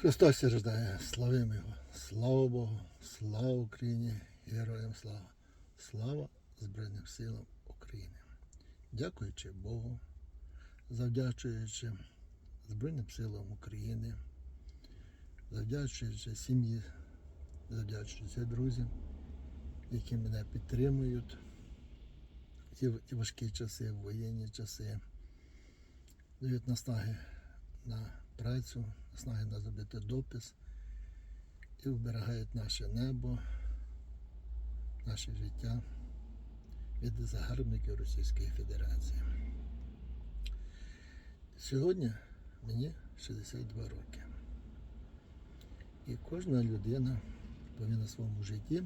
Христос рождає, славимо Його, слава Богу, слава Україні, героям слава, слава Збройним силам України. Дякуючи Богу, завдячуючи Збройним силам України, завдячуючи сім'ї, завдячуючи друзям, які мене підтримують в ті ті важкі часи, в воєнні часи, дають наснаги на працю, на зробити допис і вберігають наше небо, наше життя від загарбників Російської Федерації. Сьогодні мені 62 роки. І кожна людина повинна в своєму житті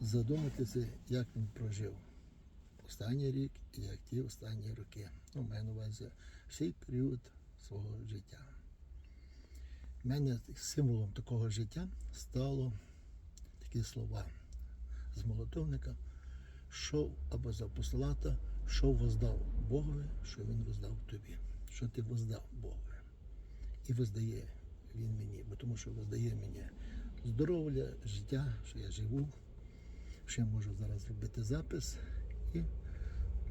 задуматися, як він прожив останній рік і як ті останні роки. Ну, маю на увазі всій період свого життя. У мене символом такого життя стало такі слова з молотовника, що або за постулата, що воздав Богові, що він воздав тобі, що ти воздав Богові. І воздає він мені, бо тому що воздає мені здоров'я, життя, що я живу, що я можу зараз зробити запис і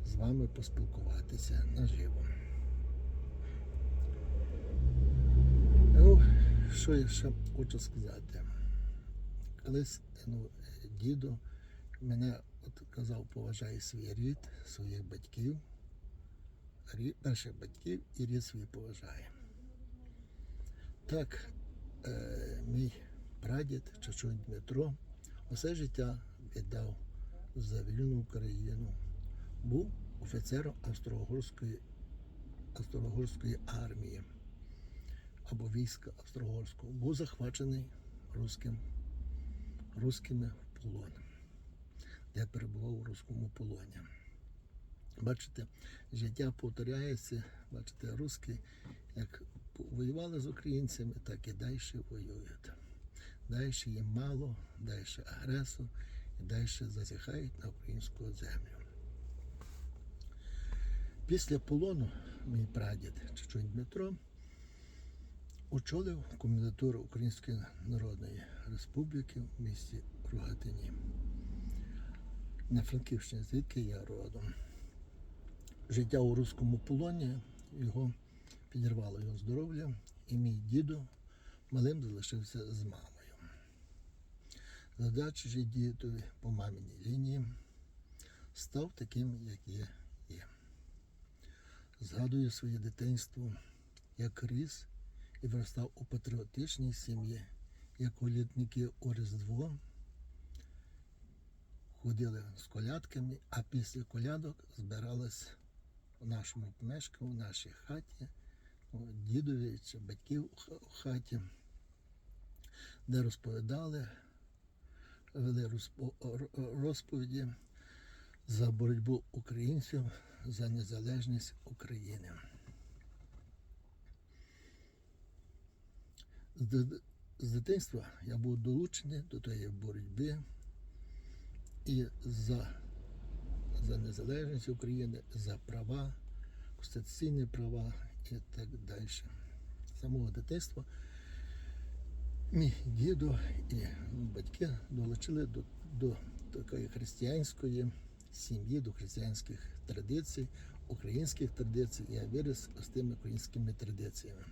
з вами поспілкуватися наживо. Ну, що я ще хочу сказати? Колись ну, діду мене от казав, поважай свій рід, своїх батьків, рід, перших батьків і рід свій поважає. Так, е, мій прадід Чачунь Дмитро усе життя віддав за вільну Україну. Був офіцером Австро-Угорської, Австро-Угорської армії або війська Австро-Угорського. Був захвачений русським, русскими в полон. Я перебував у руському полоні. Бачите, життя повторяється, бачите, русські як воювали з українцями, так і далі воюють. Далі їм мало, далі агресор і далі зазіхають на українську землю. Після полону мій прадід Чечунь Дмитро очолив комендатуру Української Народної Республіки в місті Рогатині. На Франківщині, звідки я родом. Життя у руському полоні його підірвало його здоров'я, і мій дідо малим залишився з мамою. Задачі дідові по маминій лінії став таким, як є. є. Згадую своє дитинство, як ріс і виростав у патріотичній сім'ї, як колідники у Різдво ходили з колядками, а після колядок збирались у нашому помешканні, в нашій хаті, у дідові чи батьків у хаті, де розповідали, вели розпо- розповіді за боротьбу українців за незалежність України. З дитинства я був долучений до тієї боротьби і за, за незалежність України, за права, конституційні права і так далі. З самого дитинства мій дідо і батьки долучили до, до такої християнської сім'ї, до християнських традицій, українських традицій. Я виріс з тими українськими традиціями.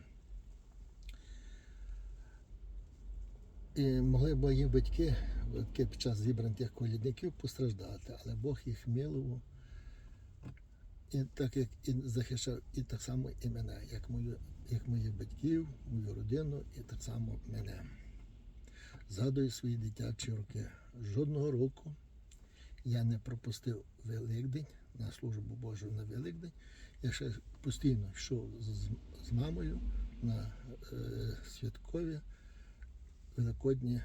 І могли б мої батьки, батьки під час зібрань тих колідників постраждати, але Бог їх милував. І так як і захищав, і так само і мене, як мою, як моїх батьків, мою родину, і так само мене. Згадую свої дитячі роки. Жодного року я не пропустив Великдень на службу Божу на Великдень. Я ще постійно йшов з, з мамою на е, святкові великодні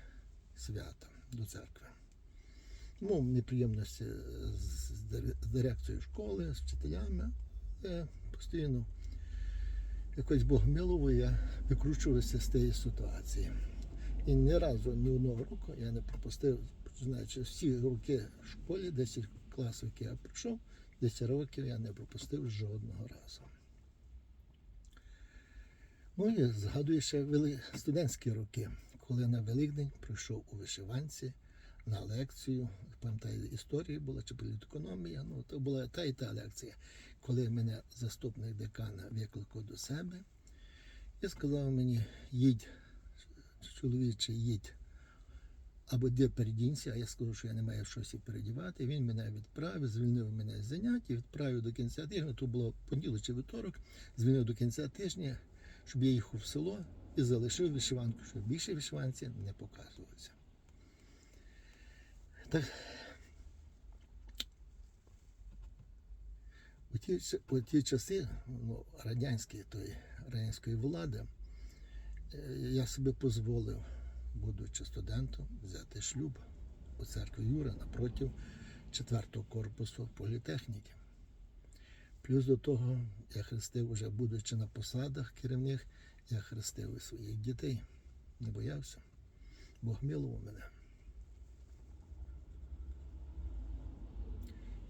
свята до церкви. Ну, неприємності з, з дир- з дирекцією школи, з вчителями. Я постійно якось Бог милував, я викручувався з тієї ситуації. І ні разу, ні одного року я не пропустив, починаючи всі роки в школі, 10 класів, які я пройшов, 10 років я не пропустив жодного разу. Ну і згадую ще вели- студентські роки, коли на Великдень прийшов у вишиванці на лекцію. Пам'ятаю, історія була чи політекономія. Ну, то була та і та лекція, коли мене заступник декана викликав до себе і сказав мені, їдь, чоловіче, їдь. Або де передінься, а я скажу, що я не маю щось передівати. Він мене відправив, звільнив мене з занять і відправив до кінця тижня. То було понеділок чи вівторок, звільнив до кінця тижня, щоб я їхав в село і залишив вишиванку, щоб більше вишиванці не показувалися. Так, у ті, у ті часи ну, радянської, тої, радянської влади е, я собі дозволив, будучи студентом, взяти шлюб у церкві Юра напроти 4 корпусу політехніки. Плюс до того я хрестив, уже будучи на посадах керівних, я хрестив і своїх дітей. Не боявся. Бог милував мене.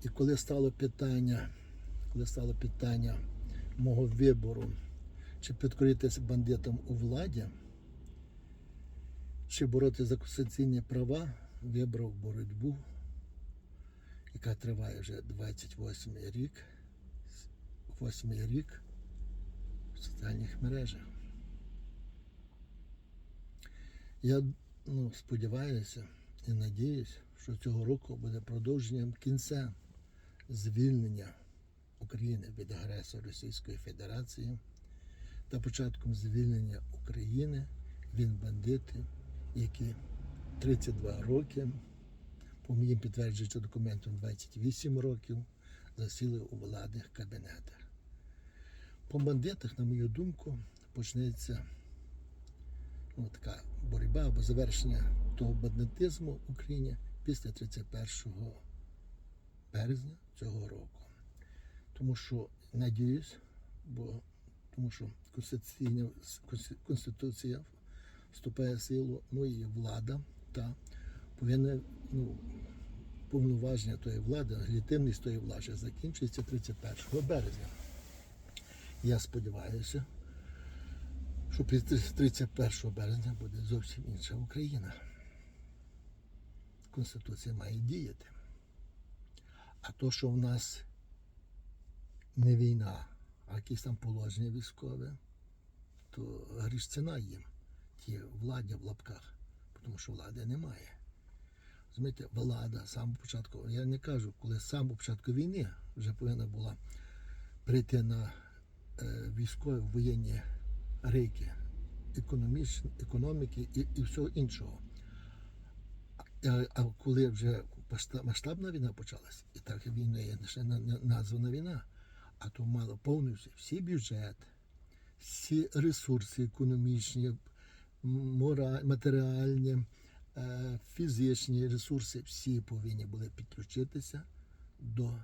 І коли стало питання, коли стало питання мого вибору, чи підкоритися бандитам у владі, чи боротися за конституційні права, вибрав боротьбу, яка триває вже 28 рік, 8 рік в соціальних мережах. Я ну, сподіваюся і надіюсь, що цього року буде продовженням кінця звільнення України від агресора Російської Федерації та початком звільнення України від бандитів, які 32 роки, по моїм підтверджуючим документам 28 років, засіли у владних кабінетах. По бандитах, на мою думку, почнеться ну, така боротьба або завершення того бандитизму в Україні після 31 березня цього року. Тому що надіюсь, бо тому що конституційна конституція вступає в силу, ну і влада та повинна ну, повноваження тої влади, легітимність тої влади закінчується 31 березня. Я сподіваюся, що після 31 березня буде зовсім інша Україна. Конституція має діяти. А то, що в нас не війна, а якісь там положення військове, то гріш ціна їм, ті владі в лапках, тому що влади немає. Розумієте, влада самого початку, я не кажу, коли з самого початку війни вже повинна була прийти на е, військові воєнні рейки економіки і, і всього іншого. А, а коли вже масштабна війна почалась, і так війна є ще на- на- названа війна, а то мало повністю всі бюджет, всі ресурси економічні, матеріальні, е, фізичні ресурси, всі повинні були підключитися до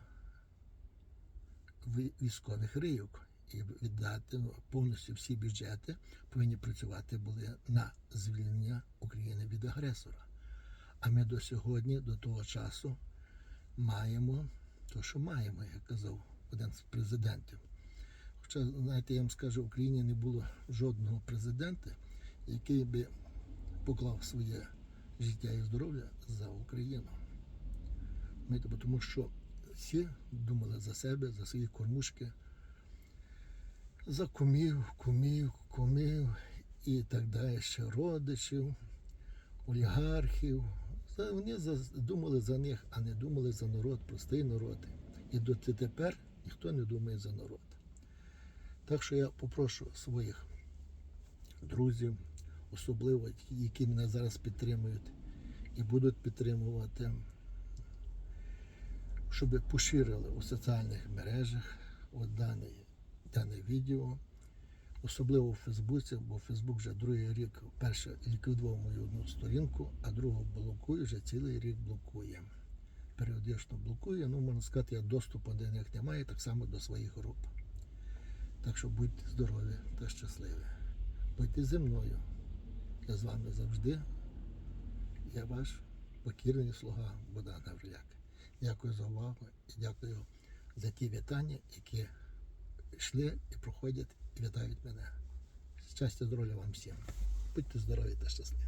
військових рейок і віддати ну, повністю всі бюджети повинні працювати були на звільнення України від агресора. А ми до сьогодні, до того часу, маємо те, що маємо, як казав один з президентів. Хоча, знаєте, я вам скажу, в Україні не було жодного президента, який би поклав своє життя і здоров'я за Україну. Бо тому що всі думали за себе, за свої кормушки, за кумів, кумів, кумів і так далі, ще родичів, олігархів. Вони думали за них, а не думали за народ, простий народ. І дотепер ніхто не думає за народ. Так що я попрошу своїх друзів, особливо які мене зараз підтримують і будуть підтримувати, щоб поширили у соціальних мережах от дане, дане відео, особливо у Фейсбуці, бо Фейсбук вже другий рік перше ліквідував мою одну сторінку, а другу блокує, вже цілий рік блокує. Періодично блокує, ну можна сказати, я доступу до них немає, так само до своїх груп. Так що будьте здорові та щасливі. Будьте зі мною. Я з вами завжди. Я ваш покірний слуга Богдан Гавриляк. Дякую за увагу і дякую за ті вітання, які йшли і проходять і вітають мене. Щастя, здоров'я вам всім. Будьте здорові та щасливі.